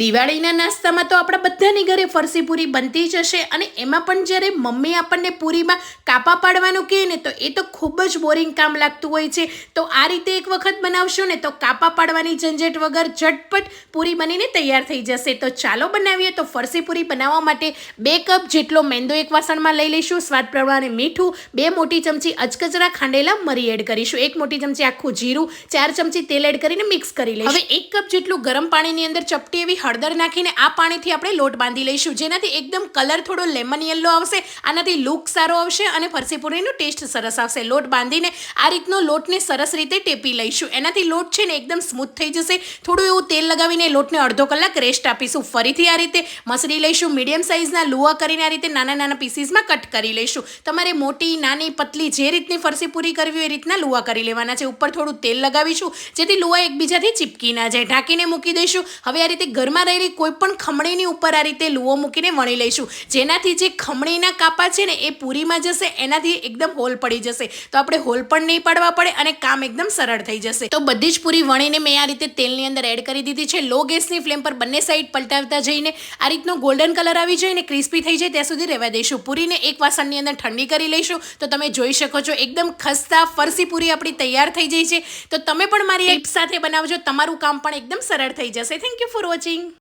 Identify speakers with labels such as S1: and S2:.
S1: દિવાળીના નાસ્તામાં તો આપણા બધાની ઘરે ફરસી પૂરી બનતી જ હશે અને એમાં પણ જ્યારે મમ્મી આપણને પૂરીમાં કાપા પાડવાનું કહે ને તો એ તો ખૂબ જ બોરિંગ કામ લાગતું હોય છે. તો આ રીતે એક વખત બનાવશો ને તો કાપા પાડવાની ઝંઝટ વગર ઝટપટ પૂરી બનીને તૈયાર થઈ જશે. તો ચાલો બનાવીએ. તો ફરસી પૂરી બનાવવા માટે બે કપ જેટલો મેંદો એક વાસણમાં લઈ લઈશું. સ્વાદ પ્રમાણે મીઠું, બે મોટી ચમચી અચકચરા ખાંડેલા મરી એડ કરીશું. એક મોટી ચમચી આખું જીરું, ચાર ચમચી તેલ એડ કરીને મિક્સ કરી લઈશું. હવે એક કપ જેટલું ગરમ પાણીની અંદર ચપટી એવી હળદર નાખીને આ પાણીથી આપણે લોટ બાંધી લઈશું. જેનાથી એકદમ કલર થોડો લેમન યલો આવશે, આનાથી લુક સારો આવશે અને ફરસી પૂરીનો ટેસ્ટ સરસ આવશે. લોટ બાંધીને આ રીતનો લોટને સરસ રીતે ટેપી લઈશું. એનાથી લોટ છે ને એકદમ સ્મૂથ થઈ જશે. થોડું એવું તેલ લગાવીને લોટને અડધો કલાક રેસ્ટ આપીશું. ફરીથી આ રીતે મસળી લઈશું. મીડિયમ સાઇઝના લુવા કરીને આ રીતે નાના નાના પીસીસમાં કટ કરી લઈશું. તમારે મોટી, નાની, પતલી જે રીતની ફરસી પૂરી કરવી હોય એ રીતના લુવા કરી લેવાના છે. ઉપર થોડું તેલ લગાવીશું, જેથી લુઆ એકબીજાથી ચીપકી ના જાય. ઢાંકીને મૂકી દઈશું. હવે આ રીતે ઘરમાં રહેલી કોઈ પણ ખમણીની ઉપર આ રીતે લુવો મૂકીને વણી લઈશું. જેનાથી જે ખમણીના કાપા છે ને, એ પૂરીમાં જશે, એનાથી એકદમ હોલ પડી જશે. તો આપણે હોલ પણ નહીં પાડવા પડે અને કામ એકદમ સરળ થઈ જશે. તો બધી જ પૂરી વણીને મેં આ રીતે તેલની અંદર એડ કરી દીધી છે. લો ગેસની ફ્લેમ પર બંને સાઈડ પલટાવતા જઈને આ રીતનો ગોલ્ડન કલર આવી જાય ને, ક્રિસ્પી થઈ જાય, ત્યાં સુધી રહેવા દઈશું. પૂરીને એક વાસણની અંદર ઠંડી કરી લઈશું. તો તમે જોઈ શકો છો, એકદમ ખસ્તા, ફરસી પૂરી આપણી તૈયાર થઈ જાય છે. તો તમે પણ મારી એપ સાથે બનાવજો. તમારું કામ પણ એકદમ સરળ થઈ જશે. Thank you for watching